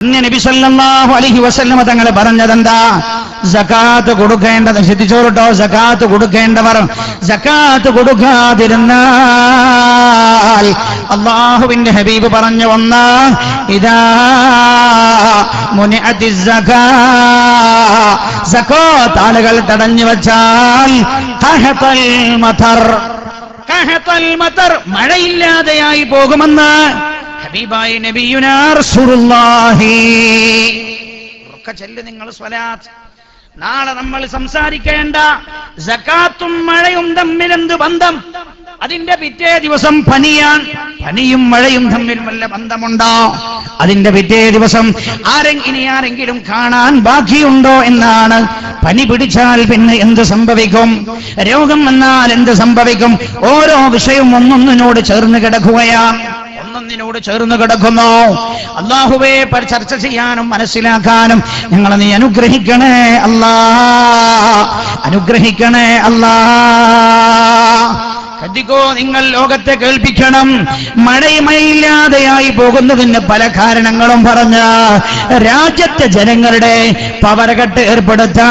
അന്ന് നബി സല്ലല്ലാഹു അലൈഹി വസല്ലമ തങ്ങൾ പറഞ്ഞതെന്താ? സകാത്ത് കൊടുക്കേണ്ടത് ശ്രദ്ധിച്ചോട്ടോ സകാത്ത് കൊടുക്കേണ്ടവർ സകാത്ത് കൊടുക്കാതിരുന്നാൽ അള്ളാഹുവിന്റെ ഹബീബ് പറഞ്ഞു വന്ന ഇതാ സകാത്ത് ആളുകൾ തടഞ്ഞു വച്ചാൽ മഴയില്ലാതെയായി പോകുമെന്ന് ഹബീബായി ചെല്ല് നിങ്ങൾ സ്വലാത്ത്. നാളെ നമ്മൾ സംസാരിക്കേണ്ട ജക്കാത്തും മഴയും തമ്മിൽ എന്ത് ബന്ധം? അതിന്റെ പിറ്റേ ദിവസം പനിയാൻ പനിയും മഴയും തമ്മിൽ വല്ല ബന്ധമുണ്ടോ? അതിന്റെ പിറ്റേ ദിവസം ആരെങ്കിലും ആരെങ്കിലും കാണാൻ ബാക്കിയുണ്ടോ എന്നാണ്. പനി പിടിച്ചാൽ പിന്നെ എന്ത് സംഭവിക്കും? രോഗം വന്നാൽ എന്ത് സംഭവിക്കും? ഓരോ വിഷയവും ഒന്നൊന്നിനോട് ചേർന്ന് കിടക്കുകയാണ്. ഒന്നൊന്നിനോട് ചേർന്ന് കിടക്കുന്നു. അള്ളാഹുവെ ചർച്ച ചെയ്യാനും മനസ്സിലാക്കാനും ഞങ്ങളെ നീ അനുഗ്രഹിക്കണേ അല്ലാ അനുഗ്രഹിക്കണേ അല്ലാ കത്തിക്കോ നിങ്ങൾ ലോകത്തെ കേൾപ്പിക്കണം. മഴയുമയില്ലാതെയായി പോകുന്നതിന് പല കാരണങ്ങളും പറഞ്ഞ രാജ്യത്തെ ജനങ്ങളുടെ പവർകട്ട് ഏർപ്പെടുത്താൻ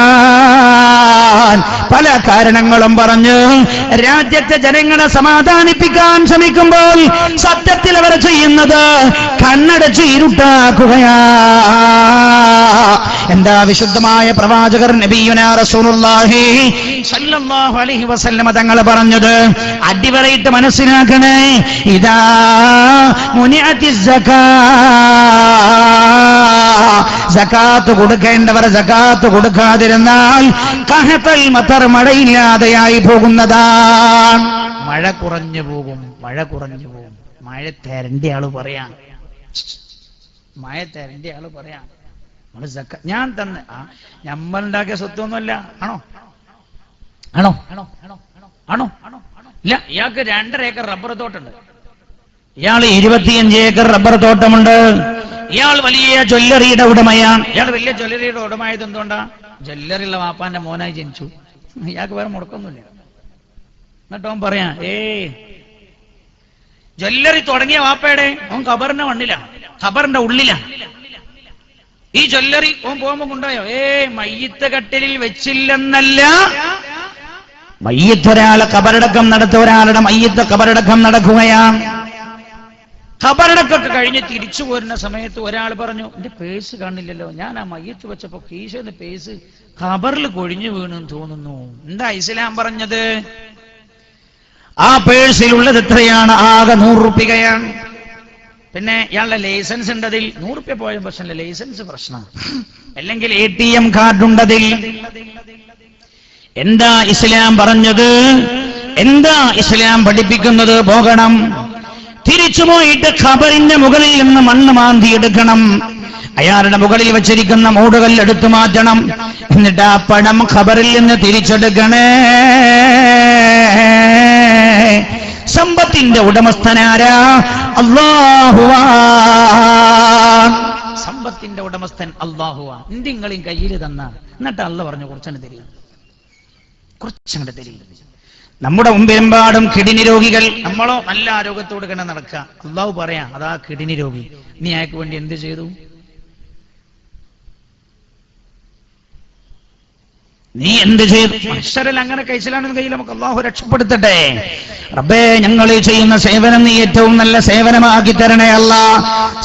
പല കാരണങ്ങളും പറഞ്ഞു രാജ്യത്തെ ജനങ്ങളെ സമാധാനിപ്പിക്കാൻ ശ്രമിക്കുമ്പോൾ സത്യത്തിൽ അവർ ചെയ്യുന്നത് കണ്ണടച്ച് ഇരുട്ടാക്കുകയാ. എന്താ വിശുദ്ധമായ പ്രവാചകർ നബിയുനാ റസൂലുള്ളാഹി അലൈഹി വസല്ലമ തങ്ങൾ പറഞ്ഞത്? അടിവരയിട്ട് മനസ്സിലാക്കണേ. ഇതാ മുനിയത്തി സകാ സകാത്ത് കൊടുക്കേണ്ടവർ സകാത്ത് കൊടുക്കാതിരുന്നാൽ കഹത്തൽ മത്തർ മഴയില്ലാതെയായി പോകുന്നതാണ് മഴ കുറഞ്ഞു പോകും മഴ കുറഞ്ഞു പോകും. മഴ തരണ്ട ആൾ പറയാ. മഴ തരണ്ട ആൾ പറയാ. ഞാൻ തന്ന ആ ഞമ്മളുണ്ടാക്കിയ സ്വത്തൊന്നുമല്ല. ആണോ ആണോ? ആണോ? ആണോ? ആണോ? ആണോ? ഇല്ല. ഇയാൾക്ക് രണ്ടര ഏക്കർ റബ്ബർ തോട്ടുണ്ട്. ഇയാൾ ഇരുപത്തിയഞ്ച് ഏക്കർ റബ്ബർ തോട്ടമുണ്ട്. ഇയാൾ വലിയ ജ്വല്ലറിയുടെ ഉടമയാണ്. ഇയാൾ വലിയ ജ്വല്ലറിയുടെ ഉടമയായത് എന്തുകൊണ്ടാ? ജ്വല്ലറിയുള്ള വാപ്പാന്റെ മോനായി ജനിച്ചു. ഇയാൾക്ക് വേറെ മുടക്കൊന്നുമില്ല എന്നിട്ട് അവൻ പറയാ ഏ ജ്വല്ലറി തുടങ്ങിയ വാപ്പയുടെ അവൻ ഖബറിന്റെ മണ്ണിലാണ് ഖബറിന്റെ ഉള്ളില. ഈ ജ്വല്ലറി ഓൻ പോകുമ്പോ കൊണ്ടുപോയോ? ഏ മയ്യത്ത് കട്ടിലിൽ വെച്ചില്ലെന്നല്ല. മയ്യത്ത് ഒരാളെ കബറടക്കം നടത്ത ഒരാളുടെ മയ്യത്ത് കബറടക്കം നടക്കുകയാണ്. കബറടക്കൊക്കെ കഴിഞ്ഞ് തിരിച്ചു പോരുന്ന സമയത്ത് ഒരാൾ പറഞ്ഞു എന്റെ പേഴ്സ് കാണില്ലല്ലോ ഞാൻ ആ മയ്യത്ത് വെച്ചപ്പോ കീശന്ന് പേഴ്സ് കബറിൽ കൊഴിഞ്ഞു വീണെന്ന് തോന്നുന്നു. എന്താ ഇസ്ലാം പറഞ്ഞത്? ആ പേഴ്സിലുള്ളത് എത്രയാണ്? ആകെ നൂറ് റുപ്പികയാണ്. പിന്നെ ഇയാളുടെ ലൈസൻസ് ഉണ്ടതിൽ നൂറുപ്യ പോയ പ്രശ്നമില്ല ലൈസൻസ് പ്രശ്നം അല്ലെങ്കിൽ എ ടി എം കാർഡ് ഉണ്ടതിൽ എന്താ ഇസ്ലാം പറഞ്ഞത്? എന്താ ഇസ്ലാം പഠിപ്പിക്കുന്നത്? പോകണം. തിരിച്ചു പോയിട്ട് ഖബറിന്റെ മുകളിൽ നിന്ന് മണ്ണ് മാന്തി എടുക്കണം. അയാളുടെ മുകളിൽ വെച്ചിരിക്കുന്ന മൂടുകൾ എടുത്തു മാറ്റണം. എന്നിട്ട് ആ പണം ഖബറിൽ നിന്ന് തിരിച്ചെടുക്കണേ. സമ്പത്തിന്റെ ഉടമസ്ഥനാരാ? അള്ളാഹുവാ സമ്പത്തിന്റെ ഉടമസ്ഥൻ അള്ളാഹുവാ എന്തിങ്ങളെയും കയ്യിൽ തന്ന. എന്നിട്ട് അള്ള പറഞ്ഞു കുറച്ചങ്ങ് തരിക. കുറച്ചങ്ങോട്ട് തരിക നമ്മുടെ മുമ്പിലെമ്പാടും കിഡ്നി രോഗികൾ നമ്മളോ നല്ല ആരോഗ്യത്തോട് കണ്ട നടക്കുക അള്ളാഹു പറയാ അതാ കിഡ്നി രോഗി. നീ അയാൾക്ക് വേണ്ടി എന്ത് ചെയ്തു? നീ എന്ത് ചെയ്തു? അക്ഷരൽ അങ്ങനെ കഴിച്ചിലാണെന്ന് കയ്യിൽ നമുക്ക് അള്ളാഹു രക്ഷപ്പെടുത്തട്ടെ. റബ്ബേ ഞങ്ങൾ ചെയ്യുന്ന സേവനം നീ ഏറ്റവും നല്ല സേവനമാക്കി തരണേ അല്ല.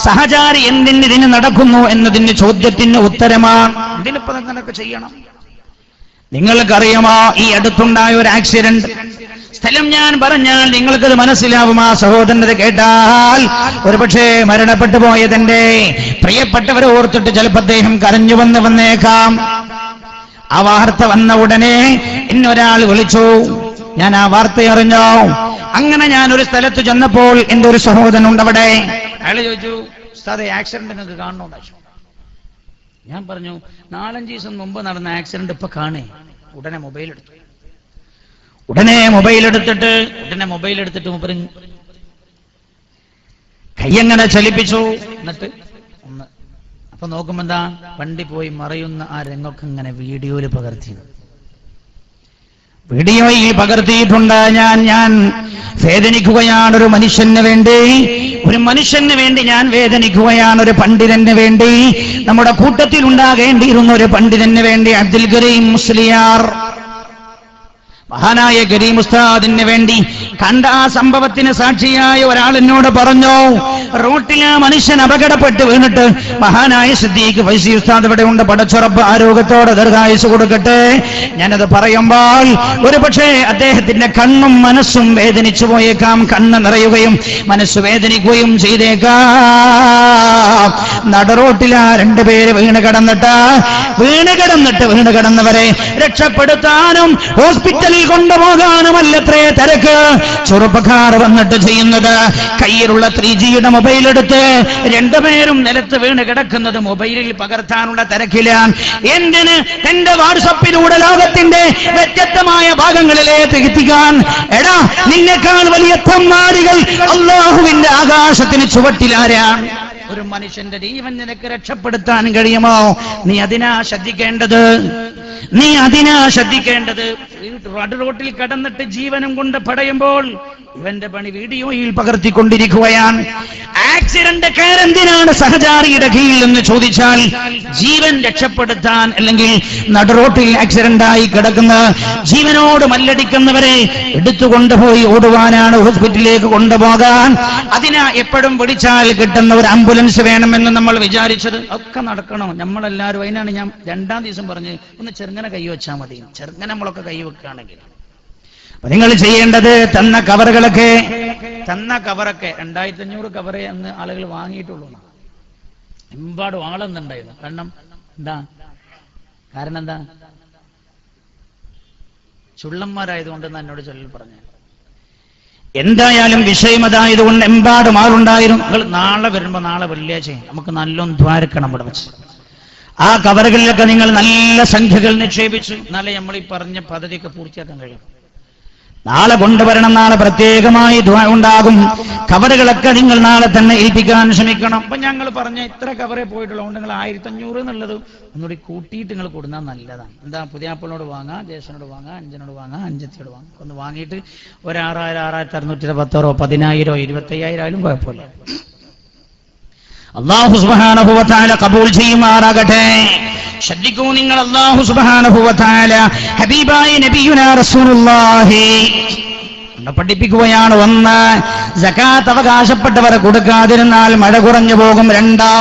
സഹചാരി എന്തിന് ഇതിന് നടക്കുന്നു എന്നതിന് ചോദ്യത്തിന് ഉത്തരമാണ്. ഇതിനിപ്പോ അങ്ങനെയൊക്കെ ചെയ്യണം. നിങ്ങൾക്കറിയുമോ ഈ അടുത്തുണ്ടായ ഒരു ആക്സിഡന്റ് സ്ഥലം ഞാൻ പറഞ്ഞാൽ നിങ്ങൾക്കത് മനസ്സിലാവും ആ സഹോദരനത് കേട്ടാൽ ഒരുപക്ഷെ മരണപ്പെട്ടു പോയതിന്റെ പ്രിയപ്പെട്ടവരെ ഓർത്തിട്ട് ചിലപ്പോൾ അദ്ദേഹം കരഞ്ഞു വന്ന് വന്നേക്കാം. ആ വാർത്ത വന്ന ഉടനെ എന്നൊരാൾ വിളിച്ചു. ഞാൻ ആ വാർത്ത അറിഞ്ഞോ? അങ്ങനെ ഞാൻ ഒരു സ്ഥലത്ത് ചെന്നപ്പോൾ എന്റെ ഒരു സഹോദരൻ ഉണ്ടവിടെ അയാൾ ചോദിച്ചു ആക്സിഡന്റ് നിങ്ങൾക്ക് കാണണോ. ഞാൻ പറഞ്ഞു നാലഞ്ച് ദിവസം മുമ്പ് നടന്ന ആക്സിഡന്റ് ഇപ്പൊ കാണേ. ഉടനെ മൊബൈൽ എടുത്തു. ഉടനെ മൊബൈൽ എടുത്തിട്ട് ഉടനെ മൊബൈൽ എടുത്തിട്ട് കൈ കയ്യങ്ങനെ ചലിപ്പിച്ചു. എന്നിട്ട് ഒന്ന് അപ്പൊ നോക്കുമ്പോ എന്താ വണ്ടി പോയി മറയുന്ന ആ രംഗമൊക്കെ ഇങ്ങനെ വീഡിയോയിൽ പകർത്തി വീഡിയോയിൽ പകർത്തിയിട്ടുണ്ട് ഞാൻ ഞാൻ വേദനിക്കുകയാണ് ഒരു മനുഷ്യന് വേണ്ടി. ഒരു മനുഷ്യന് വേണ്ടി ഞാൻ വേദനിക്കുകയാണ് ഒരു പണ്ഡിതന് വേണ്ടി. നമ്മുടെ കൂട്ടത്തിൽ ഉണ്ടാകേണ്ടിയിരുന്ന ഒരു പണ്ഡിതന് വേണ്ടി അബ്ദുൽ കരീം മുസ്ലിയാർ മഹാനായ കരീം ഉസ്താദിന് വേണ്ടി കണ്ട ആ സംഭവത്തിന് സാക്ഷിയായ ഒരാൾ എന്നോട് പറഞ്ഞു റോട്ടിൽ ആ മനുഷ്യൻ അപകടപ്പെട്ട് വീണിട്ട് മഹാനായ സിദ്ദീഖ് ഫൈസി ഉസ്താദ് ഇവിടെ ഉണ്ട് പടച്ചുറപ്പ് ആരോഗ്യത്തോടെ ദീർഘായുസ് കൊടുക്കട്ടെ. ഞാനത് പറയുമ്പോൾ ഒരു പക്ഷേ അദ്ദേഹത്തിന്റെ കണ്ണും മനസ്സും വേദനിച്ചു പോയേക്കാം കണ്ണ് നിറയുകയും മനസ്സ് വേദനിക്കുകയും ചെയ്തേക്കാം. നടറോട്ടിൽ ആ രണ്ടുപേര് വീണ് കിടന്നിട്ട്. വീണ് കിടന്നിട്ട് വീണ് കിടന്നവരെ രക്ഷപ്പെടുത്താനും ഹോസ്പിറ്റലിൽ കൊണ്ടുപോകാനുമല്ലത്രേ തിരക്ക്. ചെറുപ്പക്കാർ വന്നിട്ട് ചെയ്യുന്നത് കയ്യിലുള്ള ത്രീ ജിയുടെ മൊബൈൽ എടുത്ത് രണ്ടുപേരും നിലത്ത് വീണ് കിടക്കുന്നത് മൊബൈലിൽ പകർത്താനുള്ള തിരക്കില്ല എന്തിന് തന്റെ വാട്സപ്പിലൂടെ ലോകത്തിന്റെ വ്യത്യസ്തമായ ഭാഗങ്ങളിലേക്ക് എത്തിക്കാൻ? എടാ നിന്നെക്കാൾ വലിയ തമ്മാരികൾ അള്ളാഹുവിന്റെ ആകാശത്തിന് ചുവട്ടിലാരാണ്? ഒരു മനുഷ്യന്റെ ജീവൻ നിനക്ക് രക്ഷപ്പെടുത്താൻ കഴിയുമോ? നീ അതിനാ ശ്രദ്ധിക്കേണ്ടത്? നീ അതിനാ ശ്രദ്ധിക്കേണ്ടത്? റോട്ടിൽ കടന്നിട്ട് ജീവനും കൊണ്ട് പടയുമ്പോൾ ഇവന്റെ പണി വീഡിയോയിൽ പകർത്തിക്കൊണ്ടിരിക്കുകയാണ്. ആക്സിഡന്റ് കയറെന്തിനാണ് സഹചാരിയുടെ കീഴിൽ എന്ന് ചോദിച്ചാൽ ജീവൻ രക്ഷപ്പെടുത്താൻ അല്ലെങ്കിൽ നടുറോട്ടിൽ ആക്സിഡന്റ് ആയി കിടക്കുന്ന ജീവനോട് മല്ലടിക്കുന്നവരെ എടുത്തുകൊണ്ടുപോയി ഓടുവാനാണ് ഹോസ്പിറ്റലിലേക്ക് കൊണ്ടുപോകാൻ. അതിനാ എപ്പോഴും വിളിച്ചാൽ കിട്ടുന്ന ഒരു ആംബുലൻസ് വേണമെന്ന് നമ്മൾ വിചാരിച്ചത്. ഒക്കെ നടക്കണം. നമ്മളെല്ലാവരും അതിനാണ് ഞാൻ രണ്ടാം ദിവസം പറഞ്ഞ് ഒന്ന് ചെറുങ്ങനെ കൈവച്ചാൽ മതി. ചെറുങ്ങനെ നമ്മളൊക്കെ കൈവെക്കുകയാണെങ്കിൽ അപ്പൊ നിങ്ങൾ ചെയ്യേണ്ടത് തന്ന കവറുകളൊക്കെ തന്ന കവറൊക്കെ രണ്ടായിരത്തി അഞ്ഞൂറ് കവറേ അന്ന് ആളുകൾ വാങ്ങിയിട്ടുള്ളൂ. എമ്പാടും ആളെന്നുണ്ടായിരുന്നു കാരണം എന്താ? കാരണം എന്താ? ചുള്ളന്മാരായതുകൊണ്ട് എന്നോട് ചൊല്ലൽ പറഞ്ഞു. എന്തായാലും വിഷയം അതായതുകൊണ്ട് എമ്പാടും ആളുണ്ടായിരുന്നു. നിങ്ങൾ നാളെ വരുമ്പോ നാളെ വെള്ളിയാഴ്ച നമുക്ക് നല്ലൊന്ന് ദ്വാരക്കണം ഇവിടെ വെച്ച്. ആ കവറുകളിലൊക്കെ നിങ്ങൾ നല്ല സംഖ്യകൾ നിക്ഷേപിച്ചു എന്നാലേ നമ്മൾ ഈ പറഞ്ഞ പദ്ധതിയൊക്കെ പൂർത്തിയാക്കാൻ കഴിയും. നാളെ കൊണ്ടുവരണം നാളെ പ്രത്യേകമായി ഉണ്ടാകും. കവറുകളൊക്കെ നിങ്ങൾ നാളെ തന്നെ ഏൽപ്പിക്കാൻ ശ്രമിക്കണം. അപ്പൊ ഞങ്ങൾ പറഞ്ഞ ഇത്ര കവറേ പോയിട്ടുള്ളതുകൊണ്ട് നിങ്ങൾ ആയിരത്തി അഞ്ഞൂറ് എന്നുള്ളത് ഒന്നുകൂടി കൂട്ടിയിട്ട് നിങ്ങൾ കൊടുന്നാൽ നല്ലതാണ്. എന്താ പുതിയാപ്പിളിനോട് വാങ്ങാം ജേഷനോട് വാങ്ങാം അഞ്ചനോട് വാങ്ങാം അഞ്ചത്തിയോട് വാങ്ങാം. ഒന്ന് വാങ്ങിയിട്ട് ഒരു ആറായിരം ആറായിരത്തി അറുന്നൂറ്റി പത്തോറോ പതിനായിരോ ഇരുപത്തയ്യായിരം ആയാലും കുഴപ്പമില്ല അള്ളാഹു സുബാനുഭവത്താല കബൂൾ ചെയ്യുമാറാകട്ടെ. ശ്രദ്ധിക്കൂ നിങ്ങൾ അള്ളാഹു സുബാനുഭവത്താല ഹബീബായ നബിയുന റസൂലുള്ളാഹി. പഠിപ്പിക്കുകയാണ് ഒന്ന് ജക്കാത്ത് അവകാശപ്പെട്ടവരെ കൊടുക്കാതിരുന്നാൽ മഴ കുറഞ്ഞു പോകും. രണ്ടോ?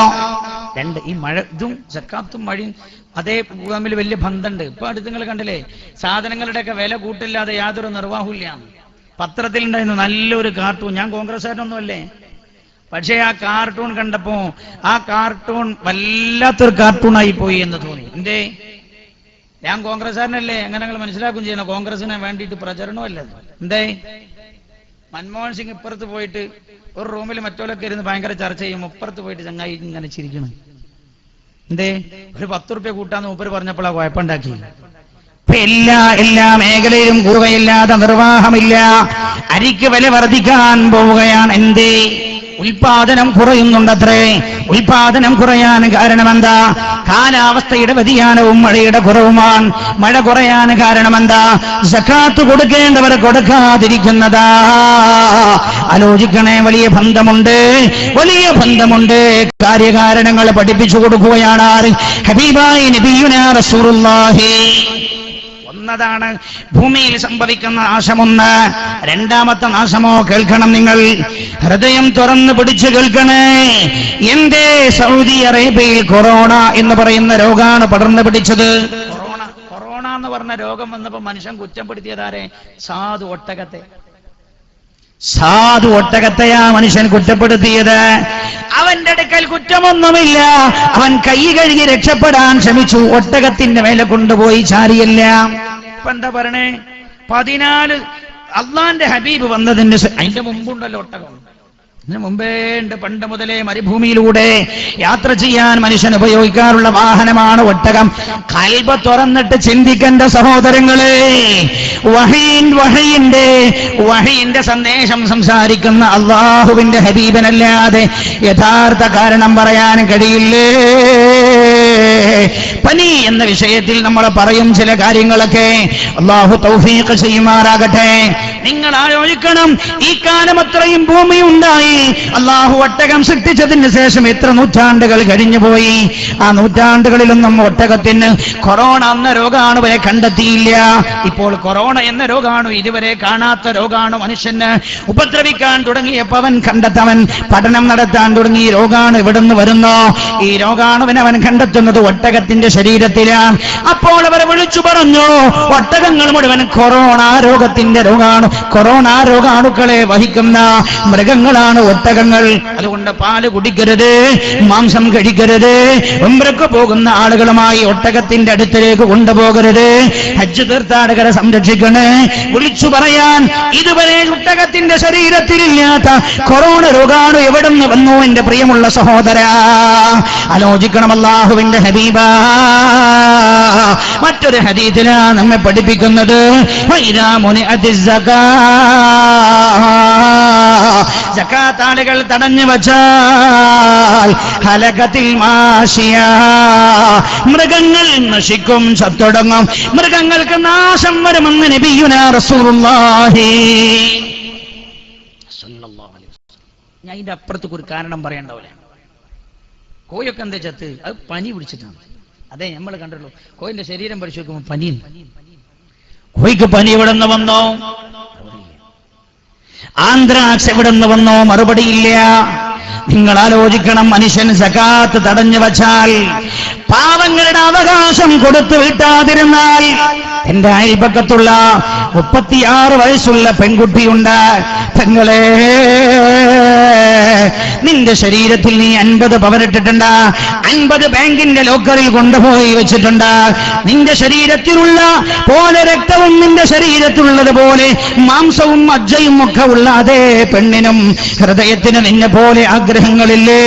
രണ്ട്. ഈ മഴ ഇതും ജക്കാത്തും മഴയും അതേ തമ്മിൽ വലിയ ബന്ധമുണ്ട്. ഇപ്പൊ അടുത്ത് നിങ്ങൾ കണ്ടില്ലേ സാധനങ്ങളുടെയൊക്കെ വില കൂട്ടില്ലാതെ യാതൊരു നിർവാഹമില്ല പത്രത്തിൽ ഉണ്ടായിരുന്നു നല്ലൊരു കാർട്ടൂൺ ഞാൻ കോൺഗ്രസ്സുകാരനൊന്നും അല്ലേ പക്ഷേ ആ കാർട്ടൂൺ കണ്ടപ്പോ ആ കാർട്ടൂൺ വല്ലാത്തൊരു കാർട്ടൂൺ ആയി പോയി എന്ന് തോന്നി. എന്തേ? ഞാൻ കോൺഗ്രസ്സുകാരനല്ലേ? അങ്ങനെ നിങ്ങൾ മനസ്സിലാക്കും ചെയ്യണം കോൺഗ്രസിനെ വേണ്ടിയിട്ട് പ്രചരണമല്ല എന്തേ? മൻമോഹൻ സിംഗ് ഇപ്പുറത്ത് പോയിട്ട് ഒരു റൂമിൽ മറ്റോലൊക്കെ ഇരുന്ന് ഭയങ്കര ചർച്ച ചെയ്യും. ഇപ്പുറത്ത് പോയിട്ട് ചങ്ങായി ഇങ്ങനെ ചിരിക്കണം എന്തേ? ഒരു പത്ത് റുപ്യ കൂട്ടാന്ന് മൂപ്പര് പറഞ്ഞപ്പോഴാ കുഴപ്പമുണ്ടാക്കി. എല്ലാ എല്ലാ മേഖലയിലും കുറവയില്ലാതെ നിർവാഹമില്ല. അരിക്ക് വില വർദ്ധിക്കാൻ പോവുകയാണ്. എന്തേ? ഉൽപാദനം കുറയുന്നുണ്ടത്രേ. ഉൽപാദനം കുറയാൻ കാരണം എന്താ കാലാവസ്ഥയുടെ വ്യതിയാനവും മഴയുടെ കുറവുമാണ്. മഴ കുറയാൻ കാരണം എന്താ സക്കാത്ത് കൊടുക്കേണ്ടവർ കൊടുക്കാതിരിക്കുന്നതാ. ആലോചിക്കണേ വലിയ ബന്ധമുണ്ട്. വലിയ ബന്ധമുണ്ട്. കാര്യകാരണങ്ങൾ പഠിപ്പിച്ചു കൊടുക്കുകയാണ് ആര്? ഹബീബായി നബിയുനാ റസൂലുള്ളാഹി. ഒന്നതാണ് ഭൂമിയിൽ സംഭവിക്കുന്ന നാശമൊന്ന്. രണ്ടാമത്തെ നാശമോ കേൾക്കണം നിങ്ങൾ. ഹൃദയം തുറന്ന് പിടിച്ചു കേൾക്കണേ. എന്തേ സൗദി അറേബ്യയിൽ കൊറോണ എന്ന് പറയുന്ന രോഗമാണ് പടർന്നു പിടിച്ചത്? കൊറോണ എന്ന് പറഞ്ഞ രോഗം വന്നപ്പോ മനുഷ്യൻ കുറ്റം കുറ്റപ്പെടുത്തിയതാരെ സാധു ഒട്ടകത്തെ. സാധു ഒട്ടകത്തെയാ മനുഷ്യൻ കുറ്റപ്പെടുത്തിയത്. അവന്റെ അടുക്കൽ കുറ്റമൊന്നുമില്ല. അവൻ കൈ കഴുകി രക്ഷപ്പെടാൻ ശ്രമിച്ചു. ഒട്ടകത്തിന്റെ മേലെ കൊണ്ടുപോയി ചാരിയല്ല. ഇപ്പൊ എന്താ പറയണേ? പതിനാല് അള്ളാന്റെ ഹബീബ് വന്നതിന് അതിന്റെ മുമ്പുണ്ടല്ലോ ഒട്ടകം. ഇതിനു മുമ്പേ ഉണ്ട്. പണ്ട് മുതലേ മരുഭൂമിയിലൂടെ യാത്ര ചെയ്യാൻ മനുഷ്യൻ ഉപയോഗിക്കാറുള്ള വാഹനമാണ് ഒട്ടകം. കൽബ തുറന്നിട്ട് ചിന്തിക്കേണ്ട സഹോദരങ്ങളെ വഹീൻ വഹീന്റെ വഹീന്റെ സന്ദേശം സംസാരിക്കുന്ന അള്ളാഹുവിന്റെ ഹബീബനല്ലാതെ യഥാർത്ഥ കാരണം പറയാൻ കഴിയില്ലേ? പനി എന്ന വിഷയത്തിൽ നമ്മൾ പറയും ചില കാര്യങ്ങളൊക്കെ. അള്ളാഹു തൗഫീഖ് ചെയ്യുമാറാകട്ടെ. നിങ്ങൾ ആലോചിക്കണം ഈ കാലം അത്രയും ഭൂമി ഉണ്ടായി അള്ളാഹു ഒട്ടകം സൃഷ്ടിച്ചതിന് ശേഷം എത്ര നൂറ്റാണ്ടുകൾ കഴിഞ്ഞു പോയി. ആ നൂറ്റാണ്ടുകളിലൊന്നും ഒട്ടകത്തിന് കൊറോണ എന്ന രോഗമാണ് വരെ കണ്ടെത്തിയില്ല. ഇപ്പോൾ കൊറോണ എന്ന രോഗമാണ് ഇതുവരെ കാണാത്ത രോഗമാണ് മനുഷ്യന് ഉപദ്രവിക്കാൻ തുടങ്ങിയപ്പോ അവൻ കണ്ടെത്തവൻ പഠനം നടത്താൻ തുടങ്ങി ഈ രോഗാണു ഇവിടുന്ന് വരുന്നോ. ഈ രോഗാണുവിനെ അവൻ കണ്ടെത്തുന്നത് ഒട്ടകത്തിന്റെ ശരീരത്തിലാണ്. അപ്പോൾ അവരെ വിളിച്ചു പറഞ്ഞു ഒട്ടകങ്ങൾ മുഴുവൻ കൊറോണ രോഗത്തിന്റെ രോഗാണു. കൊറോണ രോഗാണുക്കളെ വഹിക്കുന്ന മൃഗങ്ങളാണ് ഒട്ടകങ്ങൾ. അതുകൊണ്ട് പാൽ കുടിക്കരുത് മാംസം കഴിക്കരുത് ഉംറക്ക് പോകുന്ന ആളുകളുമായി ഒട്ടകത്തിന്റെ അടുത്തേക്ക് കൊണ്ടുപോകരുത്. ഹജ്ജ് തീർത്ഥാടകരെ സംരക്ഷിക്കണേ. വിളിച്ചു പറയാൻ ഇതുവരെ ഒട്ടകത്തിന്റെ ശരീരത്തിലില്ലാത്ത കൊറോണ രോഗാണു എവിടെ നിന്ന് വന്നു എന്റെ പ്രിയമുള്ള സഹോദര? ആലോചിക്കണം അള്ളാഹുവിന്റെ ഹബീബ. മറ്റൊരു ഹദീദിലാ നമ്മെ പഠിപ്പിക്കുന്നത്. മുനി മുനിഅത്തി ആളുകൾ തടഞ്ഞു വച്ചാൽ ഹലകത്തിൽ മാശിയ. മൃഗങ്ങൾ നശിക്കും ചത്തൊടങ്ങും. മൃഗങ്ങൾക്ക് നാശം വരുമെന്ന് നബിയുന റസൂലുള്ളാഹി. ഞാൻ ഇതിന്റെ അപ്പുറത്തേക്ക് ഒരു കാരണം പറയണ്ടാവില്ല കോയൊക്കെ എന്താ ചത്ത്? അത് പനി പിടിച്ചിട്ടാണ്. അതെ നമ്മൾ കണ്ടുള്ളൂ കോയിന്റെ ശരീരം പരിശോധിക്കുമ്പോൾ പനി കോയിക്ക് പനി ഇവിടെ നിന്ന് വന്നോ? ആന്ധ്രാക്സ് എവിടെ നിന്ന് വന്നോ മറുപടിയില്ല. നിങ്ങൾ ആലോചിക്കണം മനുഷ്യൻ സകാത്ത് തടഞ്ഞു വച്ചാൽ പാവങ്ങളുടെ അവകാശം കൊടുത്തു വിട്ടാതിരുന്നാൽ എന്റെ അയൽപക്കത്തുള്ള മുപ്പത്തിയാറ് വയസ്സുള്ള പെൺകുട്ടിയുണ്ട്. പെങ്ങളെ നിന്റെ ശരീരത്തിൽ നീ അൻപത് പവനിട്ടിട്ടുണ്ട് അൻപത് ബാങ്കിന്റെ ലോക്കറിൽ കൊണ്ടുപോയി വെച്ചിട്ടുണ്ട്. നിന്റെ ശരീരത്തിലുള്ള പോലെ രക്തവും നിന്റെ ശരീരത്തിലുള്ളത് പോലെ മാംസവും അജ്ജയും ഒക്കെ ഉള്ള അതേ പെണ്ണിനും ഹൃദയത്തിന് നിന്നെ പോലെ ആഗ്രഹങ്ങളില്ലേ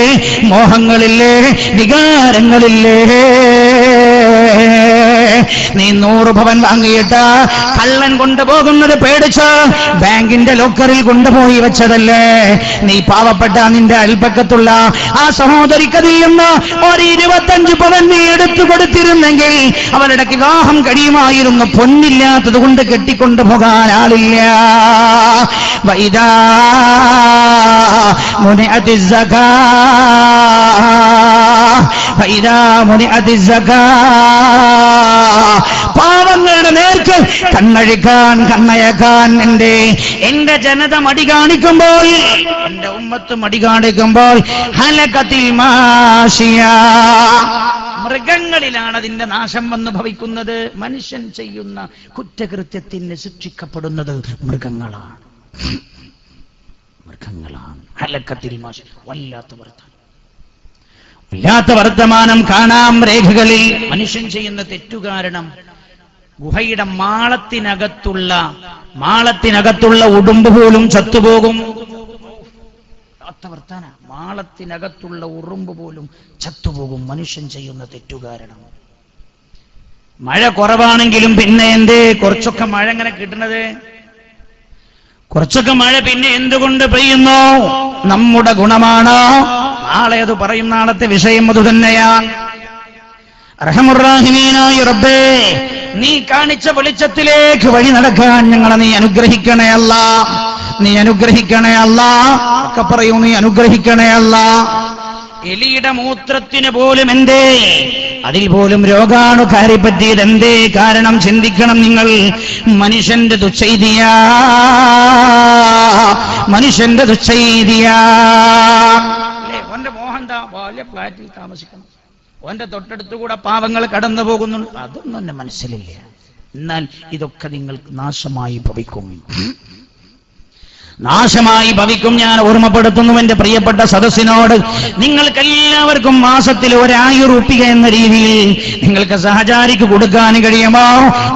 മോഹങ്ങളില്ലേ വികാരങ്ങളില്ലേ. നീ നൂറ് ഭവൻ വാങ്ങിയിട്ട്. കള്ളൻ കൊണ്ടുപോകുന്നത് പേടിച്ച് ബാങ്കിന്റെ ലോക്കറിൽ കൊണ്ടുപോയി വെച്ചതല്ലേ? നീ പാവപ്പെട്ട നിന്റെ അൽപ്പക്കത്തുള്ള ആ സഹോദരിക്കതിൽ നിന്ന് ഒരു ഇരുപത്തഞ്ച് പവൻ നീ എടുത്തു കൊടുത്തിരുന്നെങ്കിൽ അവരുടെ വിവാഹം കഴിയുമായിരുന്നു. പൊന്നില്ലാത്തത് കൊണ്ട് കെട്ടിക്കൊണ്ടു പോകാൻ ആളില്ല. വൈദാ മുനെ സകാ പാവങ്ങളുടെ നേർക്ക് കണ്ണഴിക്കാൻ കണ്ണയക്കാൻ എന്റെ എന്റെ ജനത മടി കാണിക്കുമ്പോൾ എന്റെ ഉമ്മത്ത് മടി കാണിക്കുമ്പോൾ ഹലകത്തിൽ മാഷിയ. മൃഗങ്ങളിലാണ് അതിന്റെ നാശം വന്നു ഭവിക്കുന്നത്. മനുഷ്യൻ ചെയ്യുന്ന കുറ്റകൃത്യത്തിന് ശിക്ഷിക്കപ്പെടുന്നത് മൃഗങ്ങളാണ്. മൃഗങ്ങളാണ്. ഹലക്കത്തിൽ മാഷി വല്ലാത്ത വല്ലാത്ത വർത്തമാനം കാണാം രേഖകളിൽ. മനുഷ്യൻ ചെയ്യുന്ന തെറ്റുകാരണം ഗുഹയുടെ മാളത്തിനകത്തുള്ള മാളത്തിനകത്തുള്ള ഉടുമ്പ് പോലും ചത്തുപോകും. വർത്താന മാളത്തിനകത്തുള്ള ഉറുമ്പ് പോലും ചത്തുപോകും. മനുഷ്യൻ ചെയ്യുന്ന തെറ്റുകാരണം. മഴ കുറവാണെങ്കിലും പിന്നെ എന്തേ? കുറച്ചൊക്കെ മഴ എങ്ങനെ കിട്ടുന്നത് കുറച്ചൊക്കെ മഴ പിന്നെ എന്തുകൊണ്ട് പെയ്യുന്നു? നമ്മുടെ ഗുണമാണ്? നാളെ അത് പറയും നാളത്തെ വിഷയം അത് തന്നെയാണ് റബ്ബേ നീ കാണിച്ച വെളിച്ചത്തിലേക്ക് വഴി നടക്കാൻ ഞങ്ങളെ നീ അനുഗ്രഹിക്കണേ അല്ല. നീ അനുഗ്രഹിക്കണേ അല്ല. ഒക്കെ പറയൂ നീ അനുഗ്രഹിക്കണേ അല്ല. എലിയുടെ മൂത്രത്തിന് പോലും എന്തേ? അതിൽ പോലും രോഗാണു പറ്റിയത് എന്തേ കാരണം ചിന്തിക്കണം നിങ്ങൾ. മനുഷ്യന്റെ ദുശ്ചൈതിയാ മനുഷ്യന്റെ ദുശ്ചൈതിയാ എന്താ വലിയ ഫ്ലാറ്റിൽ താമസിക്കണം ഓന്റെ തൊട്ടടുത്ത് കൂടെ പാവങ്ങൾ കടന്നു പോകുന്നുണ്ട്. അതൊന്നും എന്നെ മനസ്സിലില്ല. എന്നാൽ ഇതൊക്കെ നിങ്ങൾക്ക് നാശമായി ഭവിക്കും. നാശമായി ഭവിക്കും ഞാൻ ഓർമ്മപ്പെടുത്തുന്നു എന്റെ പ്രിയപ്പെട്ട സദസ്സിനോട്. നിങ്ങൾക്ക് എല്ലാവർക്കും മാസത്തിൽ ഒരായിരം റുപ്യ എന്ന രീതിയിൽ നിങ്ങൾക്ക് സഹചാരിക്ക് കൊടുക്കാൻ കഴിയുമോ?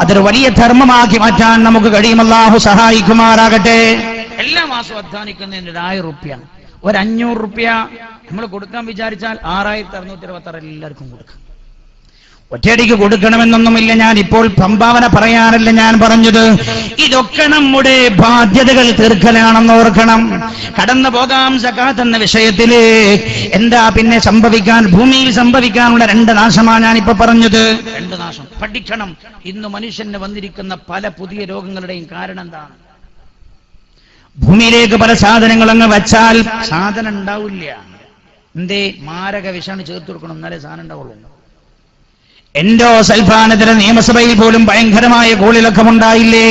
അതൊരു വലിയ ധർമ്മമാക്കി മാറ്റാൻ നമുക്ക് കഴിയുമല്ലാഹു സഹായിക്കുമാറാകട്ടെ. എല്ലാ മാസവും അധ്വാനിക്കുന്നതിന് ഒരു ആയിരം റുപ്യ ഒരു അഞ്ഞൂറ് റുപ്യ നമ്മൾ കൊടുക്കാൻ വിചാരിച്ചാൽ ആറായിരത്തി അറുന്നൂറ്റി അറുപത്തി ആറ് എല്ലാവർക്കും കൊടുക്കാം. ഒറ്റയടിക്ക് കൊടുക്കണമെന്നൊന്നുമില്ല. ഞാൻ ഇപ്പോൾ സംഭാവന പറയാനല്ല ഞാൻ പറഞ്ഞത്. ഇതൊക്കെ നമ്മുടെ ബാധ്യതകൾ തീർക്കലാണെന്ന് ഓർക്കണം. കടന്നു പോകാം സക്കാത്ത് എന്ന വിഷയത്തിൽ. എന്താ പിന്നെ സംഭവിക്കാൻ ഭൂമിയിൽ സംഭവിക്കാനുള്ള രണ്ട് നാശമാണ് ഞാൻ ഇപ്പൊ പറഞ്ഞത്. രണ്ട് നാശം. പഠിക്കണം. ഇന്ന് മനുഷ്യന് വന്നിരിക്കുന്ന പല പുതിയ രോഗങ്ങളുടെയും കാരണം എന്താണ്? ഭൂമിയിലേക്ക് പല സാധനങ്ങൾ അങ്ങ് വച്ചാൽ സാധനം ഉണ്ടാവില്ല. എന്തേ? മാരക വിഷാണ് ചേർത്ത് കൊടുക്കണം. എന്നാലേ സാധനം ഉണ്ടാവുള്ളൂ. എൻഡോ സൽഫാനത്തിന് നിയമസഭയിൽ പോലും ഭയങ്കരമായ കോളിലൊക്കെ ഉണ്ടായില്ലേ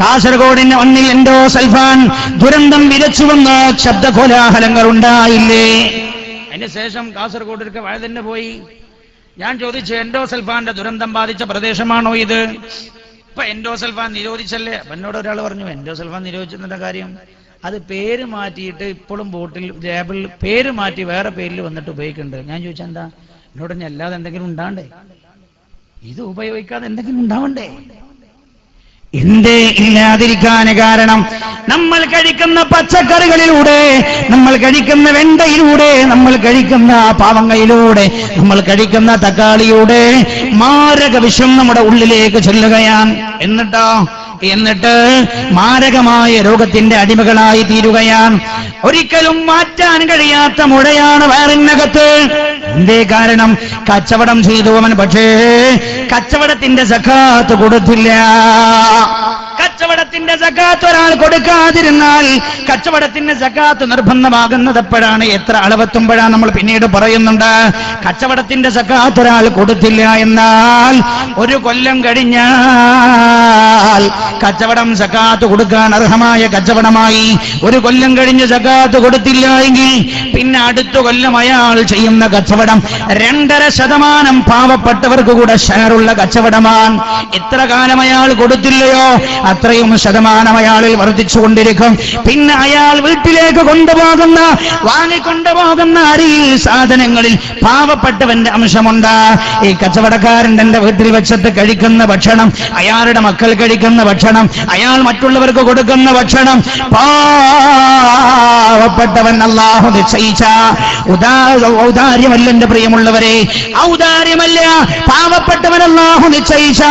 കാസർഗോഡിന്റെ മണ്ണിൽ എൻഡോ സൽഫാൻ ദുരന്തം വിരച്ചുവന്ന് ശബ്ദ കോലാഹലങ്ങൾ ഉണ്ടായില്ലേ അതിന് ശേഷം കാസർഗോഡിലേക്ക് വഴ തന്നെ പോയി. ഞാൻ ചോദിച്ചു എൻഡോ സൽഫാന്റെ ദുരന്തം ബാധിച്ച പ്രദേശമാണോ ഇത്? ഇപ്പൊ എൻഡോ സൽഫാൻ നിരോധിച്ചല്ലേ? അപ്പൊ എന്നോട് ഒരാൾ പറഞ്ഞു എൻഡോ സൽഫാൻ നിരോധിച്ചതിന്റെ കാര്യം. അത് പേര് മാറ്റിയിട്ട് ഇപ്പോഴും ബോട്ടിൽ ലേബിളിൽ പേര് മാറ്റി വേറെ പേരിൽ വന്നിട്ട് ഉപയോഗിക്കുന്നുണ്ട് ഞാൻ ചോദിച്ചാൽ എന്താ? എന്നോട് ഞാൻ അല്ലാതെ എന്തെങ്കിലും ഉണ്ടാണ്ടേ ഇത് ഉപയോഗിക്കാതെ എന്തെങ്കിലും ഉണ്ടാവണ്ടേ? എന്തേ ഇല്ലാതിരിക്കാൻ കാരണം നമ്മൾ കഴിക്കുന്ന പച്ചക്കറികളിലൂടെ നമ്മൾ കഴിക്കുന്ന വെണ്ടയിലൂടെ നമ്മൾ കഴിക്കുന്ന പാവങ്ങയിലൂടെ നമ്മൾ കഴിക്കുന്ന തക്കാളിയുടെ മാരക വിഷം നമ്മുടെ ഉള്ളിലേക്ക് ചെല്ലുകയാണ്. എന്നിട്ടോ? എന്നിട്ട് മാരകമായ രോഗത്തിന്റെ അടിമകളായി തീരുകയാണ്. ഒരിക്കലും മാറ്റാൻ കഴിയാത്ത മുഴയാണ് വയറിനകത്ത്. എന്തേ കാരണം? കച്ചവടം ചെയ്തു അവൻ പക്ഷേ കച്ചവടത്തിന്റെ സഖാത്ത് കൊടുത്തില്ല. കച്ചവടത്തിന്റെ സക്കാത്ത് ഒരാൾ കൊടുക്കാതിരുന്നാൽ കച്ചവടത്തിന്റെ സക്കാത്ത് നിർബന്ധമാകുന്നത് എപ്പോഴാണ്? എത്ര അളവെത്തുമ്പോഴാണ് നമ്മൾ പിന്നീട് പറയുന്നുണ്ട്? കച്ചവടത്തിന്റെ സക്കാത്ത് ഒരാൾ കൊടുത്തില്ല എന്നാൽ ഒരു കൊല്ലം കഴിഞ്ഞാൽ കച്ചവടം സക്കാത്ത് കൊടുക്കാൻ അർഹമായ കച്ചവടമായി. ഒരു കൊല്ലം കഴിഞ്ഞ് സക്കാത്ത് കൊടുത്തില്ല എങ്കിൽ പിന്നെ അടുത്ത കൊല്ലം അയാൾ ചെയ്യുന്ന കച്ചവടം രണ്ടര ശതമാനം പാവപ്പെട്ടവർക്ക് കൂടെ ഷെയറുള്ള കച്ചവടമാണ്. എത്ര കാലം അയാൾ കൊടുത്തില്ലയോ? അത്രയും ശതമാനം അയാളിൽ വർദ്ധിച്ചുകൊണ്ടിരിക്കും പിന്നെ അയാൾ വീട്ടിലേക്ക് കൊണ്ടുപോകുന്ന വാങ്ങിക്കൊണ്ടുപോകുന്ന അരിയിൽ സാധനങ്ങളിൽ പാവപ്പെട്ടവന്റെ അംശമുണ്ട്. ഈ കച്ചവടക്കാരൻ തന്റെ വീട്ടിൽ വെച്ചിട്ട് കഴിക്കുന്ന ഭക്ഷണം അയാളുടെ മക്കൾ കഴിക്കുന്ന ഭക്ഷണം അയാൾ മറ്റുള്ളവർക്ക് കൊടുക്കുന്ന ഭക്ഷണം പാവപ്പെട്ടവൻ അള്ളാഹു നിശ്ചയിച്ച. ഔദാര്യമല്ല എന്റെ പ്രിയമുള്ളവരെ. ഔദാര്യമല്ല പാവപ്പെട്ടവൻ അള്ളാഹു നിശ്ചയിച്ച.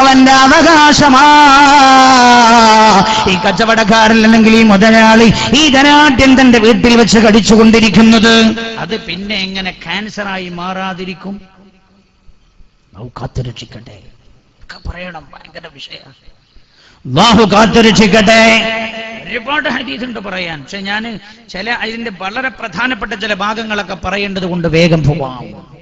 അവന്റെ അവകാശമാ. ഈ കച്ചവടക്കാരൻ അല്ലെങ്കിൽ ഈ മുതലാളി ഈ ധനാഢ്യം തന്റെ വീട്ടിൽ വെച്ച് കടിച്ചുകൊണ്ടിരിക്കുന്നത്. അത് പിന്നെ എങ്ങനെ ക്യാൻസറായി മാറാതിരിക്കും? കാത്തുരക്ഷിക്കട്ടെ. പറയണം ഭയങ്കര വിഷയ ബാഹു കാത്തുരക്ഷിക്കട്ടെ. ഒരുപാട് ഹദീസുണ്ട് പറയാൻ. പക്ഷെ ഞാൻ ചില അതിന്റെ വളരെ പ്രധാനപ്പെട്ട ചില ഭാഗങ്ങളൊക്കെ പറയേണ്ടത് കൊണ്ട് വേഗം പോവാം.